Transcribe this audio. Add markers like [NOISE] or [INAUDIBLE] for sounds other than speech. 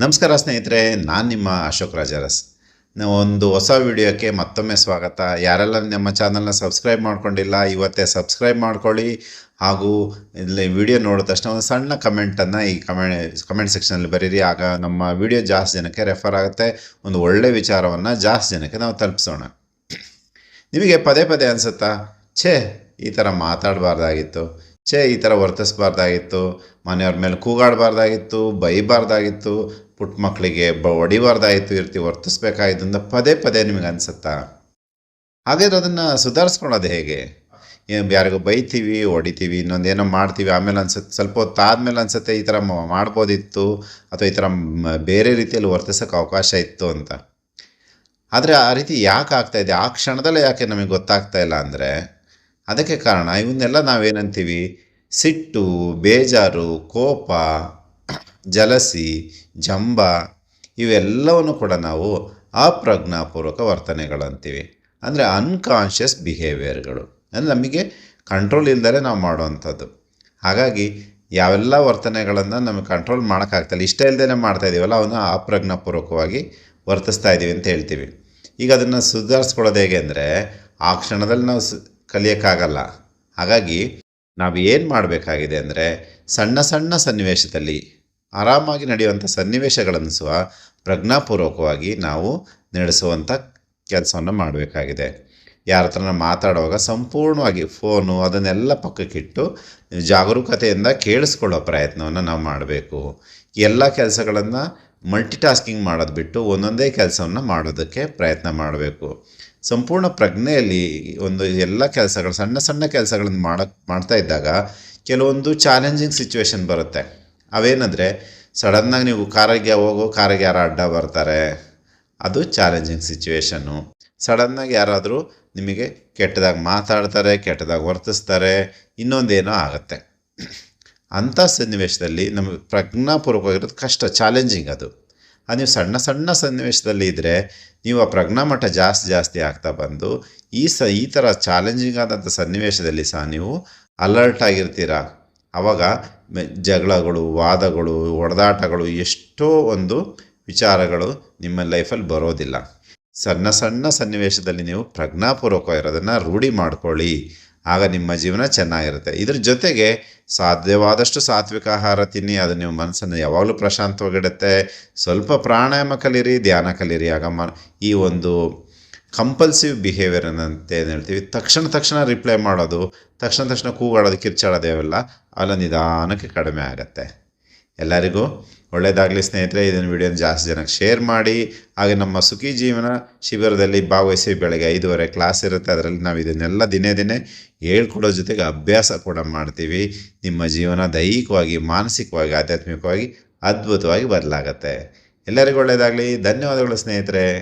ನಮಸ್ಕಾರ ಸ್ನೇಹಿತರೆ, ನಾನು ನಿಮ್ಮ ಅಶೋಕ್ ರಾಜಾರಸ್. ಒಂದು ಹೊಸ ವಿಡಿಯೋಕ್ಕೆ ಮತ್ತೊಮ್ಮೆ ಸ್ವಾಗತ. ಯಾರೆಲ್ಲ ನಮ್ಮ ಚಾನಲ್ನ ಸಬ್ಸ್ಕ್ರೈಬ್ ಮಾಡ್ಕೊಂಡಿಲ್ಲ, ಇವತ್ತೇ ಸಬ್ಸ್ಕ್ರೈಬ್ ಮಾಡ್ಕೊಳ್ಳಿ. ಹಾಗೂ ಇಲ್ಲಿ ವಿಡಿಯೋ ನೋಡಿದ ತಕ್ಷಣ ಒಂದು ಸಣ್ಣ ಕಮೆಂಟನ್ನು ಈ ಕಮೆಂಟ್ ಕಮೆಂಟ್ ಸೆಕ್ಷನಲ್ಲಿ ಬರೀರಿ. ಆಗ ನಮ್ಮ ವಿಡಿಯೋ ಜಾಸ್ತಿ ಜನಕ್ಕೆ ರೆಫರ್ ಆಗುತ್ತೆ. ಒಂದು ಒಳ್ಳೆ ವಿಚಾರವನ್ನು ಜಾಸ್ತಿ ಜನಕ್ಕೆ ನಾವು ತಲುಪಿಸೋಣ. ನಿಮಗೆ ಪದೇ ಪದೇ ಅನಿಸುತ್ತಾ, ಛೇ, ಈ ಥರ ಮಾತಾಡಬಾರ್ದಾಗಿತ್ತು. ಛೇ, ಈ ಥರ ವರ್ತಿಸ್ಬಾರ್ದಾಗಿತ್ತು. ಮನೆಯವ್ರ ಮೇಲೆ ಕೂಗಾಡಬಾರ್ದಾಗಿತ್ತು, ಬೈಬಾರ್ದಾಗಿತ್ತು ಪುಟ್ಟ ಮಕ್ಕಳಿಗೆ ಬ ಹೊಡಿಬಾರ್ದಾಗಿತ್ತು ಇರ್ತಿ ರೀತಿ ವರ್ತಿಸ್ಬೇಕಾಗಿತ್ತು ಅಂತ ಪದೇ ಪದೇ ನಿಮಗೆ ಅನಿಸುತ್ತಾ? ಹಾಗಾದ್ರೆ ಅದನ್ನು ಸುಧಾರಿಸ್ಕೊಳೋದು ಹೇಗೆ? ಏನ್ ಯಾರಿಗೂ ಬೈತೀವಿ, ಹೊಡಿತೀವಿ ಇನ್ನೊಂದೇನೋ ಮಾಡ್ತೀವಿ, ಆಮೇಲೆ ಅನ್ಸುತ್ತೆ ಸ್ವಲ್ಪ ಹೊತ್ತು ಆದಮೇಲೆ ಅನ್ಸುತ್ತೆ ಈ ಥರ ಮಾಡ್ಬೋದಿತ್ತು, ಅಥವಾ ಈ ಥರ ಬೇರೆ ರೀತಿಯಲ್ಲಿ ವರ್ತಿಸೋಕ್ಕೆ ಅವಕಾಶ ಇತ್ತು ಅಂತ. ಆದರೆ ಆ ರೀತಿ ಯಾಕೆ ಆಗ್ತಾಯಿದೆ ಆ ಕ್ಷಣದಲ್ಲೇ ಯಾಕೆ ನಮಗೆ ಗೊತ್ತಾಗ್ತಾ ಇಲ್ಲ ಅಂದರೆ ಅದಕ್ಕೆ ಕಾರಣ, ಇವನ್ನೆಲ್ಲ ನಾವೇನಂತೀವಿ? ಸಿಟ್ಟು, ಬೇಜಾರು, ಕೋಪ, ಜಲಸಿ, ಜಂಬ, ಇವೆಲ್ಲವನ್ನು ಕೂಡ ನಾವು ಅಪ್ರಜ್ಞಾಪೂರ್ವಕ ವರ್ತನೆಗಳಂತೀವಿ. ಅಂದರೆ ಅನ್ಕಾನ್ಷಿಯಸ್ ಬಿಹೇವಿಯರ್ಗಳು ಅಂದರೆ ನಮಗೆ ಕಂಟ್ರೋಲ್ ಇಲ್ಲದೇ ನಾವು ಮಾಡುವಂಥದ್ದು. ಹಾಗಾಗಿ ಯಾವೆಲ್ಲ ವರ್ತನೆಗಳನ್ನು ನಮಗೆ ಕಂಟ್ರೋಲ್ ಮಾಡೋಕ್ಕಾಗ್ತಾಯಿಲ್ಲ ಇಷ್ಟ ಇಲ್ಲದೇ ಮಾಡ್ತಾ ಇದ್ದೀವಲ್ಲ ಅವನ್ನ ಅಪ್ರಜ್ಞಾಪೂರ್ವಕವಾಗಿ ವರ್ತಿಸ್ತಾ ಇದ್ದೀವಿ ಅಂತ ಹೇಳ್ತೀವಿ. ಈಗ ಅದನ್ನು ಸುಧಾರಿಸ್ಕೊಳ್ಳೋದು ಹೇಗೆ ಅಂದರೆ, ಆ ಕ್ಷಣದಲ್ಲಿ ನಾವು ಕಲಿಯೋಕ್ಕಾಗಲ್ಲ. ಹಾಗಾಗಿ ನಾವು ಏನು ಮಾಡಬೇಕಾಗಿದೆ ಅಂದರೆ ಸಣ್ಣ ಸಣ್ಣ ಸನ್ನಿವೇಶದಲ್ಲಿ ಆರಾಮಾಗಿ ನಡೆಯುವಂಥ ಸನ್ನಿವೇಶಗಳನ್ನು ಸಹ ಪ್ರಜ್ಞಾಪೂರ್ವಕವಾಗಿ ನಾವು ನಡೆಸುವಂಥ ಕೆಲಸವನ್ನು ಮಾಡಬೇಕಾಗಿದೆ. ಯಾರ ಹತ್ರನ ಮಾತಾಡುವಾಗ ಸಂಪೂರ್ಣವಾಗಿ ಫೋನು ಅದನ್ನೆಲ್ಲ ಪಕ್ಕಕ್ಕಿಟ್ಟು ಜಾಗರೂಕತೆಯಿಂದ ಕೇಳಿಸ್ಕೊಳ್ಳೋ ಪ್ರಯತ್ನವನ್ನು ನಾವು ಮಾಡಬೇಕು. ಎಲ್ಲ ಕೆಲಸಗಳನ್ನು ಮಲ್ಟಿ ಟಾಸ್ಕಿಂಗ್ ಮಾಡೋದು ಬಿಟ್ಟು ಒಂದೊಂದೇ ಕೆಲಸವನ್ನು ಮಾಡೋದಕ್ಕೆ ಪ್ರಯತ್ನ ಮಾಡಬೇಕು. ಸಂಪೂರ್ಣ ಪ್ರಜ್ಞೆಯಲ್ಲಿ ಒಂದು ಎಲ್ಲ ಕೆಲಸಗಳು, ಸಣ್ಣ ಸಣ್ಣ ಕೆಲಸಗಳನ್ನು ಮಾಡಕ್ಕೆ ಮಾಡ್ತಾ ಇದ್ದಾಗ ಕೆಲವೊಂದು ಚಾಲೆಂಜಿಂಗ್ ಸಿಚುವೇಶನ್ ಬರುತ್ತೆ. ಅವೇನಂದರೆ ಸಡನ್ನಾಗಿ ನೀವು ಕಾರಿಗೆ ಹೋಗೋ, ಕಾರಿಗೆ ಯಾರೋ ಅಡ್ಡ ಬರ್ತಾರೆ. ಅದು ಚಾಲೆಂಜಿಂಗ್ ಸಿಚುವೇಶನ್ನು ಸಡನ್ನಾಗಿ ಯಾರಾದರೂ ನಿಮಗೆ ಕೆಟ್ಟದಾಗಿ ಮಾತಾಡ್ತಾರೆ, ಕೆಟ್ಟದಾಗಿ ವರ್ತಿಸ್ತಾರೆ, ಇನ್ನೊಂದೇನೋ ಆಗುತ್ತೆ. [CLEARS THROAT] ಅಂಥ ಸನ್ನಿವೇಶದಲ್ಲಿ ನಮಗೆ ಪ್ರಜ್ಞಾಪೂರ್ವಕವಾಗಿರೋದು ಕಷ್ಟ ಚಾಲೆಂಜಿಂಗ್ ಅದು. ಅದು ನೀವು ಸಣ್ಣ ಸಣ್ಣ ಸನ್ನಿವೇಶದಲ್ಲಿ ಇದ್ದರೆ ನೀವು ಆ ಪ್ರಜ್ಞಾಮಟ್ಟ ಜಾಸ್ತಿ ಜಾಸ್ತಿ ಆಗ್ತಾ ಬಂದು ಈ ಸ, ಈ ಥರ ಚಾಲೆಂಜಿಂಗ್ ಆದಂಥ ಸನ್ನಿವೇಶದಲ್ಲಿ ಸಹ ನೀವು ಅಲರ್ಟ್ ಆಗಿರ್ತೀರ? ಆವಾಗ ಜಗಳಗಳು, ವಾದಗಳು ಹೊಡೆದಾಟಗಳು ಎಷ್ಟೋ ಒಂದು ವಿಚಾರಗಳು ನಿಮ್ಮ ಲೈಫಲ್ಲಿ ಬರೋದಿಲ್ಲ. ಸಣ್ಣ ಸಣ್ಣ ಸನ್ನಿವೇಶದಲ್ಲಿ ನೀವು ಪ್ರಜ್ಞಾಪೂರ್ವಕ ಇರೋದನ್ನು ರೂಢಿ ಮಾಡ್ಕೊಳ್ಳಿ. ಆಗ ನಿಮ್ಮ ಜೀವನ ಚೆನ್ನಾಗಿರುತ್ತೆ. ಇದ್ರ ಜೊತೆಗೆ ಸಾಧ್ಯವಾದಷ್ಟು ಸಾತ್ವಿಕ ಆಹಾರ ತಿನ್ನಿ, ಅದು ನಿಮ್ಮ ಮನಸ್ಸನ್ನು ಯಾವಾಗಲೂ ಪ್ರಶಾಂತವಾಗಿಡುತ್ತೆ. ಸ್ವಲ್ಪ ಪ್ರಾಣಾಯಾಮ ಕಲೀರಿ, ಧ್ಯಾನ ಕಲೀರಿ. ಆಗ ಮ, ಈ ಒಂದು ಕಂಪಲ್ಸಿವ್ ಬಿಹೇವಿಯರ್ ಅಂತ ಏನು ಹೇಳ್ತೀವಿ, ತಕ್ಷಣ ತಕ್ಷಣ ರಿಪ್ಲೈ ಮಾಡೋದು, ತಕ್ಷಣ ತಕ್ಷಣ ಕೂಗಾಡೋದು, ಕಿರ್ಚಾಡೋದು ಅವೆಲ್ಲ ಅಲ್ಲ ನಿಧಾನಕ್ಕೆ ಕಡಿಮೆ ಆಗುತ್ತೆ. ಎಲ್ಲರಿಗೂ ಒಳ್ಳೆಯದಾಗಲಿ ಸ್ನೇಹಿತರೆ ಇದನ್ನು ವಿಡಿಯೋನ ಜಾಸ್ತಿ ಜನಕ್ಕೆ ಶೇರ್ ಮಾಡಿ. ಹಾಗೆ ನಮ್ಮ ಸುಖಿ ಜೀವನ ಶಿಬಿರದಲ್ಲಿ ಭಾಗವಹಿಸಿ ಬೆಳಗ್ಗೆ ಐದುವರೆ ಕ್ಲಾಸ್ ಇರುತ್ತೆ. ಅದರಲ್ಲಿ ನಾವು ಇದನ್ನೆಲ್ಲ ದಿನೇ ದಿನೇ ಹೇಳ್ಕೊಡೋ ಜೊತೆಗೆ ಅಭ್ಯಾಸ ಕೂಡ ಮಾಡ್ತೀವಿ. ನಿಮ್ಮ ಜೀವನ ದೈಹಿಕವಾಗಿ, ಮಾನಸಿಕವಾಗಿ, ಆಧ್ಯಾತ್ಮಿಕವಾಗಿ ಅದ್ಭುತವಾಗಿ ಬದಲಾಗತ್ತೆ. ಎಲ್ಲರಿಗೂ ಒಳ್ಳೆಯದಾಗಲಿ ಧನ್ಯವಾದಗಳು ಸ್ನೇಹಿತರೆ.